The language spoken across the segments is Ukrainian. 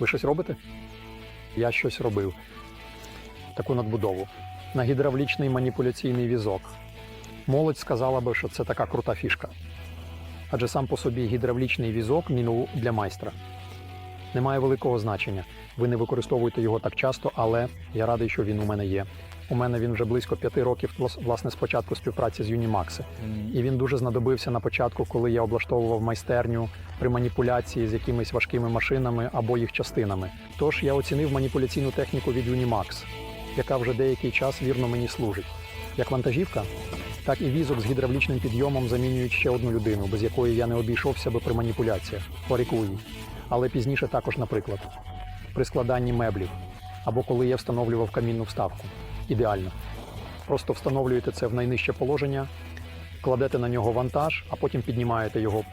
Ви щось робите? Я щось робив. Таку надбудову. На гідравлічний маніпуляційний візок. Молодь сказала би, що це така крута фішка. Адже сам по собі гідравлічний візок міну для майстра. Немає великого значення. Ви не використовуєте його так часто, але я радий, що він у мене є. У мене він вже близько п'яти років, влас- власне, спочатку співпраці з Unimax. І він дуже знадобився на початку, коли я облаштовував майстерню при маніпуляції з якимись важкими машинами або їх частинами. Тож я оцінив маніпуляційну техніку від Unimax, яка вже деякий час вірно мені служить. Як вантажівка, так і візок з гідравлічним підйомом замінюють ще одну людину, без якої я не обійшовся би при маніпуляціях. Порікую. Але пізніше також, наприклад, при складанні меблів або коли я встановлював камінну вставку. Ідеально. Просто встановлюєте це в найнижче положення, кладете на нього вантаж, а потім піднімаєте його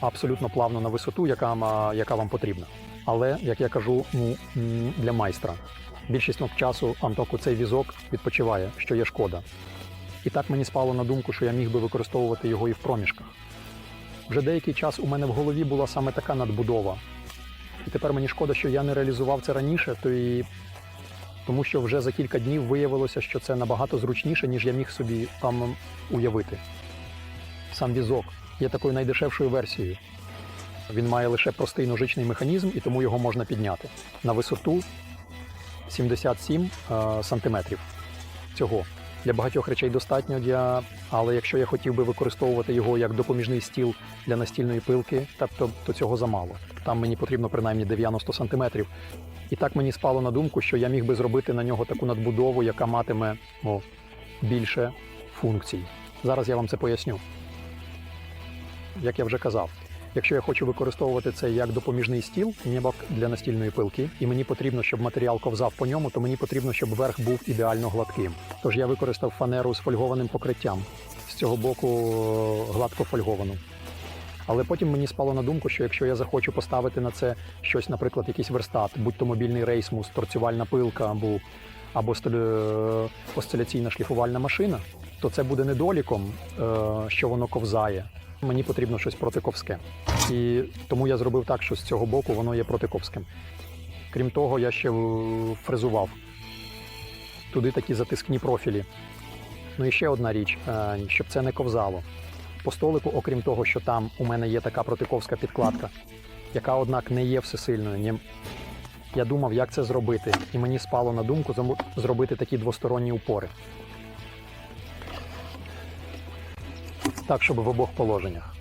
абсолютно плавно на висоту, яка, яка вам потрібна. Але, як я кажу, ну, для майстра. Більшість часу Антоку цей візок відпочиває, що є шкода. І так мені спало на думку, що я міг би використовувати його і в проміжках. Вже деякий час у мене в голові була саме така надбудова. І тепер мені шкода, що я не реалізував це раніше, то і тому що вже за кілька днів виявилося, що це набагато зручніше, ніж я міг собі там уявити. Сам візок є такою найдешевшою версією. Він має лише простий ножичний механізм, і тому його можна підняти на висоту 77 е, сантиметрів. Цього для багатьох речей достатньо для. Але якщо я хотів би використовувати його як допоміжний стіл для настільної пилки, так то, то цього замало. Там мені потрібно принаймні 90 сантиметрів. І так мені спало на думку, що я міг би зробити на нього таку надбудову, яка матиме о, більше функцій. Зараз я вам це поясню. Як я вже казав, якщо я хочу використовувати це як допоміжний стіл, небак для настільної пилки, і мені потрібно, щоб матеріал ковзав по ньому, то мені потрібно, щоб верх був ідеально гладким. Тож я використав фанеру з фольгованим покриттям, з цього боку гладко фольговану. Але потім мені спало на думку, що якщо я захочу поставити на це щось, наприклад, якийсь верстат, будь то мобільний рейсмус, торцювальна пилка або, або осциляційна шліфувальна машина, то це буде недоліком, е, що воно ковзає. Мені потрібно щось протиковське. І тому я зробив так, що з цього боку воно є протиковським. Крім того, я ще е, фрезував туди такі затискні профілі. Ну і ще одна річ, е, щоб це не ковзало. По столику, окрім того, що там у мене є така протиковська підкладка, яка, однак, не є всесильною. Ні- Я думав, як це зробити, і мені спало на думку зробити такі двосторонні упори. Так, щоб в обох положеннях.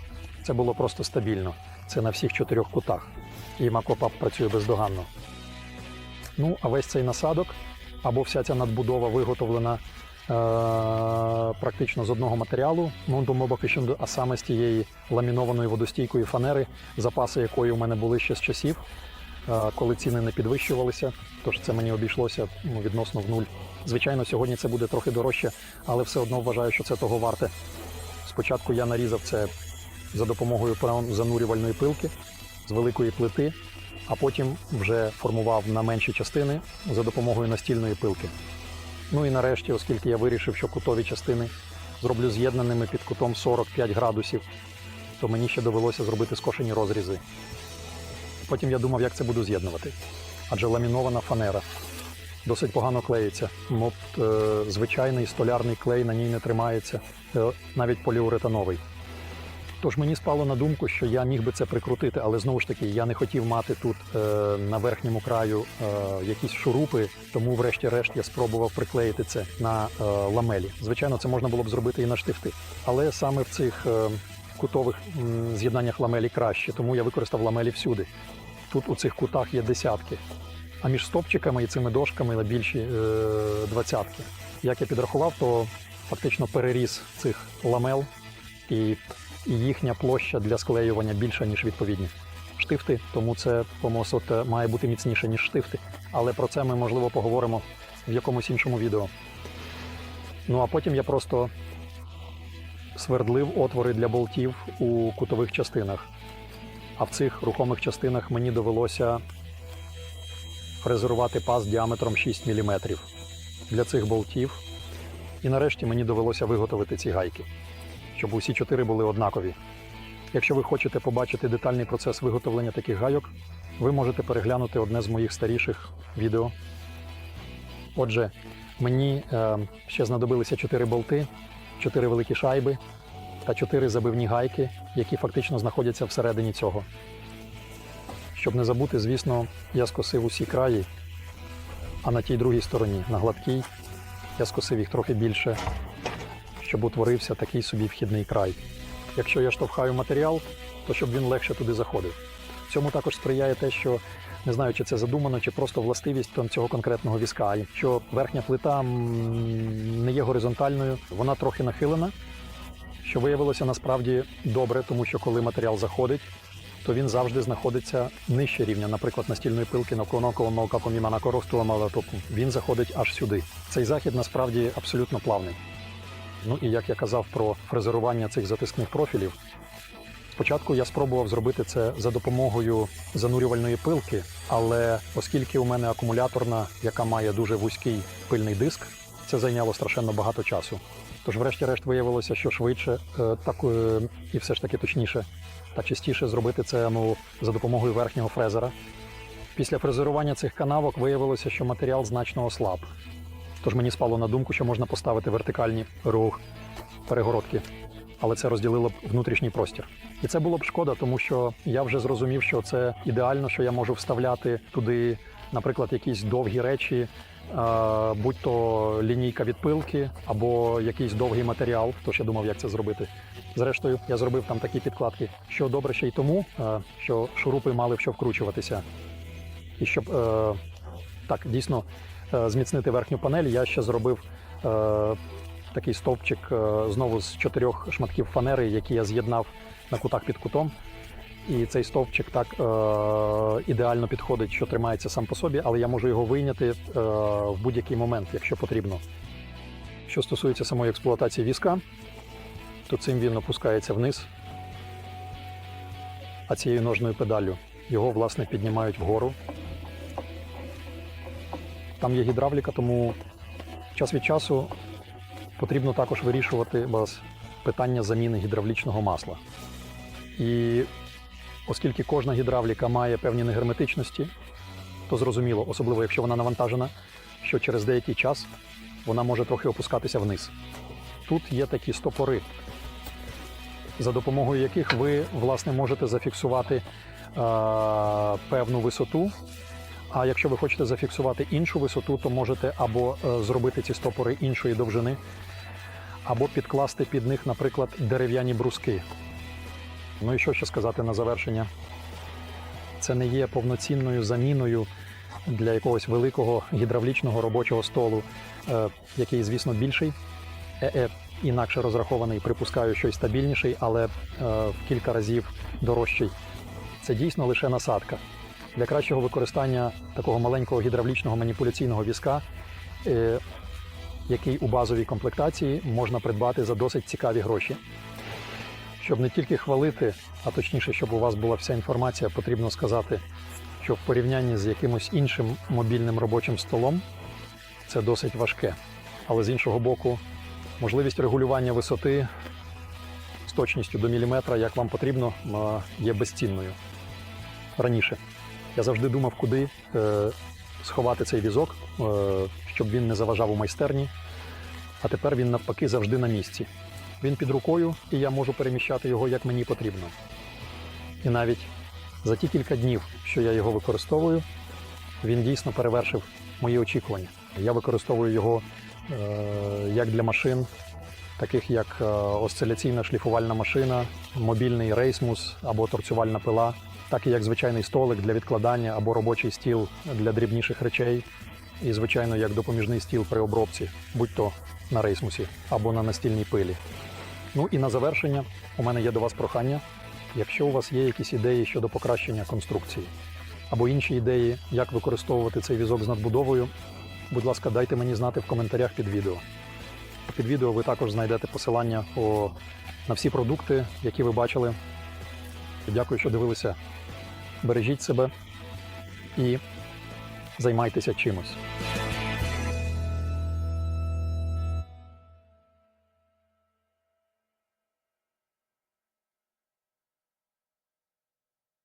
Це було просто стабільно. Це на всіх чотирьох кутах. І Макопап працює бездоганно. Ну, а весь цей насадок або вся ця надбудова виготовлена практично з одного матеріалу, non а саме з тієї ламінованої водостійкої фанери, запаси якої у мене були ще з часів, е, коли ціни не підвищувалися. Тож це мені обійшлося ну, відносно в нуль. Звичайно, сьогодні це буде трохи дорожче, але все одно вважаю, що це того варте. Спочатку я нарізав це за допомогою занурювальної пилки з великої плити, а потім вже формував на менші частини за допомогою настільної пилки. Ну і нарешті, оскільки я вирішив, що кутові частини зроблю з'єднаними під кутом 45 градусів, то мені ще довелося зробити скошені розрізи. Потім я думав, як це буду з'єднувати. Адже ламінована фанера досить погано клеїться. Моб, е, звичайний столярний клей на ній не тримається, е, навіть поліуретановий. Тож мені спало на думку, що я міг би це прикрутити, але знову ж таки я не хотів мати тут е, на верхньому краю е, якісь шурупи, тому, врешті-решт, я спробував приклеїти це на е, ламелі. Звичайно, це можна було б зробити і на штифти, але саме в цих е, кутових з'єднаннях ламелі краще, тому я використав ламелі всюди. Тут у цих кутах є десятки, а між стопчиками і цими дошками на більші е, двадцятки. Як я підрахував, то фактично переріз цих ламел і і їхня площа для склеювання більша, ніж відповідні штифти, тому це помосот має бути міцніше, ніж штифти. Але про це ми, можливо, поговоримо в якомусь іншому відео. Ну а потім я просто свердлив отвори для болтів у кутових частинах. А в цих рухомих частинах мені довелося фрезерувати паз діаметром 6 мм для цих болтів. І нарешті мені довелося виготовити ці гайки щоб усі чотири були однакові. Якщо ви хочете побачити детальний процес виготовлення таких гайок, ви можете переглянути одне з моїх старіших відео. Отже, мені е, ще знадобилися 4 болти, 4 великі шайби та 4 забивні гайки, які фактично знаходяться всередині цього. Щоб не забути, звісно, я скосив усі краї, а на тій другій стороні, на гладкій, я скосив їх трохи більше, щоб утворився такий собі вхідний край. Якщо я штовхаю матеріал, то щоб він легше туди заходив. Цьому також сприяє те, що не знаю, чи це задумано, чи просто властивість там цього конкретного візка. Якщо верхня плита не є горизонтальною, вона трохи нахилена, що виявилося насправді добре, тому що коли матеріал заходить, то він завжди знаходиться нижче рівня, наприклад, настільної пилки навколо поміма коросту малатоку. Він заходить аж сюди. Цей захід насправді абсолютно плавний. Ну і як я казав про фрезерування цих затискних профілів, спочатку я спробував зробити це за допомогою занурювальної пилки, але оскільки у мене акумуляторна, яка має дуже вузький пильний диск, це зайняло страшенно багато часу. Тож, врешті-решт, виявилося, що швидше е, так, е, і все ж таки точніше та частіше зробити це ну, за допомогою верхнього фрезера. Після фрезерування цих канавок виявилося, що матеріал значно ослаб. Тож мені спало на думку, що можна поставити вертикальні рух перегородки, але це розділило б внутрішній простір. І це було б шкода, тому що я вже зрозумів, що це ідеально, що я можу вставляти туди, наприклад, якісь довгі речі, е, будь то лінійка від пилки або якийсь довгий матеріал. Тож я думав, як це зробити. Зрештою, я зробив там такі підкладки, що добре ще й тому, е, що шурупи мали в що вкручуватися. І щоб е, так дійсно зміцнити верхню панель, я ще зробив е, такий стовпчик е, знову з чотирьох шматків фанери, які я з'єднав на кутах під кутом. І цей стовпчик так е, ідеально підходить, що тримається сам по собі, але я можу його вийняти е, в будь-який момент, якщо потрібно. Що стосується самої експлуатації візка, то цим він опускається вниз, а цією ножною педаллю його власне піднімають вгору. Там є гідравліка, тому час від часу потрібно також вирішувати вас питання заміни гідравлічного масла. І оскільки кожна гідравліка має певні негерметичності, то зрозуміло, особливо якщо вона навантажена, що через деякий час вона може трохи опускатися вниз. Тут є такі стопори, за допомогою яких ви власне можете зафіксувати е, певну висоту. А якщо ви хочете зафіксувати іншу висоту, то можете або е, зробити ці стопори іншої довжини, або підкласти під них, наприклад, дерев'яні бруски. Ну і що ще сказати на завершення? Це не є повноцінною заміною для якогось великого гідравлічного робочого столу, е, який, звісно, більший, е-е, інакше розрахований, припускаю, що й стабільніший, але е, в кілька разів дорожчий. Це дійсно лише насадка. Для кращого використання такого маленького гідравлічного маніпуляційного візка, е, який у базовій комплектації можна придбати за досить цікаві гроші. Щоб не тільки хвалити, а точніше, щоб у вас була вся інформація, потрібно сказати, що в порівнянні з якимось іншим мобільним робочим столом це досить важке. Але з іншого боку, можливість регулювання висоти з точністю до міліметра, як вам потрібно, є безцінною. Раніше я завжди думав, куди е, сховати цей візок, е, щоб він не заважав у майстерні. А тепер він навпаки завжди на місці. Він під рукою, і я можу переміщати його як мені потрібно. І навіть за ті кілька днів, що я його використовую, він дійсно перевершив мої очікування. Я використовую його е, як для машин, таких як е, осциляційна шліфувальна машина, мобільний рейсмус або торцювальна пила, так і як звичайний столик для відкладання або робочий стіл для дрібніших речей, і, звичайно, як допоміжний стіл при обробці, будь-то на рейсмусі або на настільній пилі. Ну і на завершення у мене є до вас прохання. Якщо у вас є якісь ідеї щодо покращення конструкції або інші ідеї, як використовувати цей візок з надбудовою, будь ласка, дайте мені знати в коментарях під відео. Під відео ви також знайдете посилання по, на всі продукти, які ви бачили. Дякую, що дивилися. Бережіть себе і займайтеся чимось.